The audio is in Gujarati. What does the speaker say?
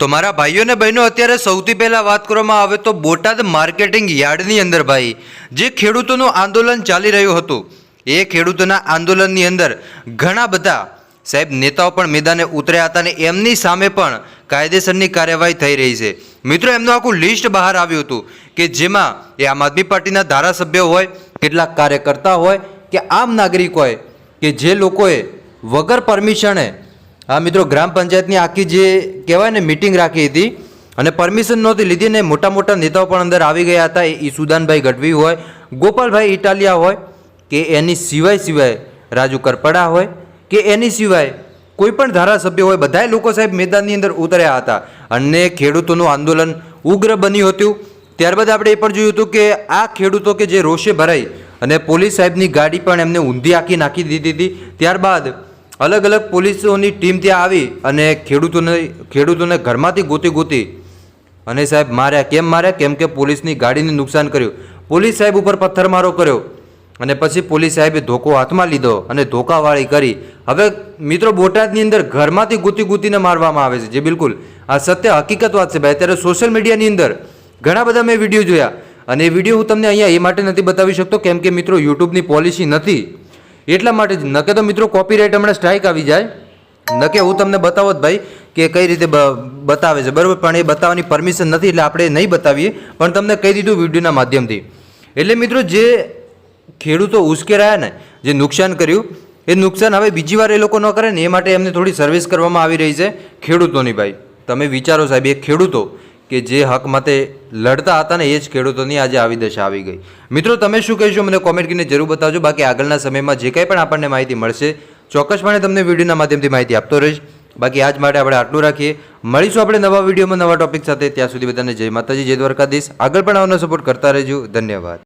તો મારા ભાઈઓ અને બહેનો, અત્યારે સૌથી પહેલાં વાત કરવામાં આવે તો બોટાદ માર્કેટિંગ યાર્ડની અંદર ભાઈ, જે ખેડૂતોનું આંદોલન ચાલી રહ્યું હતું, એ ખેડૂતોના આંદોલનની અંદર ઘણા બધા સાહેબ નેતાઓ પણ મેદાને ઉતર્યા હતા અને એમની સામે પણ કાયદેસરની કાર્યવાહી થઈ રહી છે. મિત્રો, એમનું આખું લિસ્ટ બહાર આવ્યું હતું કે જેમાં એ આમ આદમી પાર્ટીના ધારાસભ્યો હોય, કેટલાક કાર્યકર્તા હોય, કે આમ નાગરિક હોય, કે જે લોકોએ વગર પરમિશને હા, મિત્રો, ગ્રામ પંચાયતની આખી જે કહેવાય ને મિટિંગ રાખી હતી અને પરમિશન નહોતી લીધી ને મોટા મોટા નેતાઓ પણ અંદર આવી ગયા હતા. એ ઈસુદાનભાઈ ગઢવી હોય, ગોપાલભાઈ ઇટાલિયા હોય, કે એની સિવાય સિવાય રાજુ કરપડા હોય, કે એની સિવાય કોઈ પણ ધારાસભ્ય હોય, બધાય લોકો સાહેબ મેદાનની અંદર ઉતર્યા હતા. અને ખેડૂતોનું આંદોલન ઉગ્ર બન્યું હતું. ત્યારબાદ આપણે એ પણ જોયું હતું કે આ ખેડૂતો કે જે રોષે ભરાઈ અને પોલીસ સાહેબની ગાડી પણ એમને ઊંધી આખી નાખી દીધી હતી. ત્યારબાદ અલગ અલગ પોલીસોની ટીમ ત્યાં આવી અને ખેડૂતોને ખેડૂતોને ઘરમાંથી ગોતી ગોતી અને સાહેબ માર્યા. કેમ માર્યા? કેમ કે પોલીસની ગાડીને નુકસાન કર્યું. પોલીસ સાહેબ ઉપર પથ્થરમારો કર્યો અને પછી પોલીસ સાહેબે ધોકો હાથમાં લીધો અને ધોકાવાળી કરી. હવે મિત્રો બોટાદની અંદર ઘરમાંથી ગૂંતી ગૂંતીને મારવામાં આવે છે. જે બિલકુલ. આ સત્ય હકીકત વાત છે ભાઈ. અત્યારે સોશિયલ મીડિયાની અંદર ઘણા બધા મેં વીડિયો જોયા અને એ વીડિયો હું તમને અહીંયા એ માટે નથી બતાવી શકતો, કેમ કે મિત્રો યુટ્યુબની પોલિસી નથી. એટલા માટે જ. નકે તો મિત્રો કોપીરાઇટ હમણાં સ્ટ્રાઇક આવી જાય. નકે હું તમને બતાવો જ ભાઈ કે કઈ રીતે બતાવે છે. બરાબર? પણ એ બતાવવાની પરમિશન નથી એટલે આપણે નહીં બતાવીએ. પણ તમને કહી દીધું વિડીયોના માધ્યમથી. એટલે મિત્રો જે ખેડૂતો ઉશ્કેરાયા ને, જે નુકસાન કર્યું, એ નુકસાન હવે બીજી વાર એ લોકો ન કરે ને, એ માટે એમને થોડી સર્વિસ કરવામાં આવી રહી છે ખેડૂતોની ભાઈ. તમે વિચારો સાહેબ એ ખેડૂતો કે જે હક માટે લડતા હતા ને એ જ ખેડૂતોની આજે આવી દશા આવી ગઈ. મિત્રો, તમે શું કહેશો? મને કોમેન્ટ કરીને જરૂર બતાવજો. બાકી આગળના સમયમાં જે કંઈ પણ આપણને માહિતી મળશે, ચોક્કસપણે તમને વિડીયોના માધ્યમથી માહિતી આપતો રહીશ. બાકી આજ માટે આપણે આટલું રાખીએ. મળીશું આપણે નવા વિડીયોમાં નવા ટોપિક સાથે. ત્યાં સુધી બધાને જય માતાજી, જય દ્વારકાધીશ. આગળ પણ આવવાનો સપોર્ટ કરતા રહેજો. ધન્યવાદ.